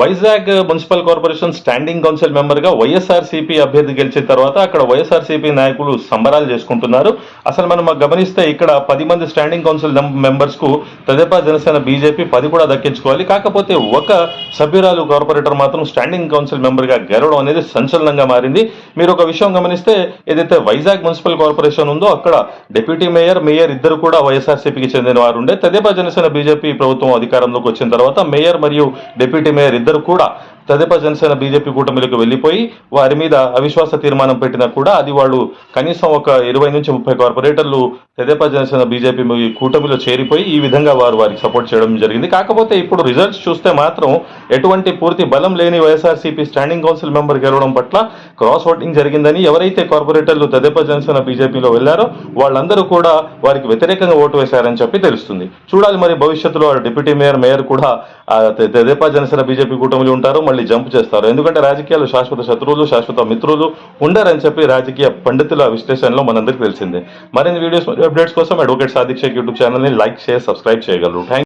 Vizag municipal corporation standing council మెంబర్గా YSRCP అభ్యర్థి గెలిచిన తర్వాత అక్కడ వైఎస్ఆర్సీపీ నాయకులు సంబరాలు చేసుకుంటున్నారు. అసలు మనం గమనిస్తే ఇక్కడ పది మంది స్టాండింగ్ కౌన్సిల్ మెంబర్స్కు తెదేపా జనసేన బీజేపీ పది కూడా దక్కించుకోవాలి. కాకపోతే ఒక సభ్యురాలు కార్పొరేటర్ మాత్రం స్టాండింగ్ కౌన్సిల్ మెంబర్గా గెలవడం అనేది సంచలనంగా మారింది. మీరు ఒక విషయం గమనిస్తే ఏదైతే వైజాగ్ మున్సిపల్ కార్పొరేషన్ ఉందో అక్కడ డిప్యూటీ మేయర్ మేయర్ ఇద్దరు కూడా వైఎస్ఆర్సీపీకి చెందిన వారు ఉండే. తెదేపా జనసేన బీజేపీ ప్రభుత్వం అధికారంలోకి వచ్చిన తర్వాత మేయర్ మరియు డిప్యూటీ మేయర్ ఇద్దరు కూడా తెదేపా జనసేన బీజేపీ కూటమిలోకి వెళ్ళిపోయి వారి మీద అవిశ్వాస తీర్మానం పెట్టినా కూడా అది వాళ్ళు కనీసం ఒక ఇరవై నుంచి ముప్పై కార్పొరేటర్లు తెదేపా జనసేన బీజేపీ కూటమిలో చేరిపోయి ఈ విధంగా వారు వారికి సపోర్ట్ చేయడం జరిగింది. కాకపోతే ఇప్పుడు రిజల్ట్స్ చూస్తే మాత్రం ఎటువంటి పూర్తి బలం లేని వైఎస్ఆర్సీపీ స్టాండింగ్ కౌన్సిల్ మెంబర్ గెలవడం పట్ల క్రాస్ ఓటింగ్ జరిగిందని ఎవరైతే కార్పొరేటర్లు తెదేపా జనసేన బీజేపీలో వెళ్ళారో వాళ్ళందరూ కూడా వారికి వ్యతిరేకంగా ఓటు వేశారని చెప్పి తెలుస్తుంది. చూడాలి మరి భవిష్యత్తులో డిప్యూటీ మేయర్ మేయర్ కూడా తెదేపా జనసేన బీజేపీ కూటమిలో ఉంటారు మళ్ళీ జంప్ చేస్తారు. ఎందుకంటే రాజకీయాలు శాశ్వత శత్రువులు శాశ్వత మిత్రులు ఉండరని చెప్పి రాజకీయ పండితుల విశ్లేషణలో మనందరికీ తెలిసిందే. మరిన్ని వీడియోస్ మరియు అప్డేట్స్ కోసం అడ్వకేట్ సాదిక్ షేక్ యూట్యూబ్ ఛానల్ని లైక్ చేసి సబ్స్క్రైబ్ చేయగలరు. థ్యాంక్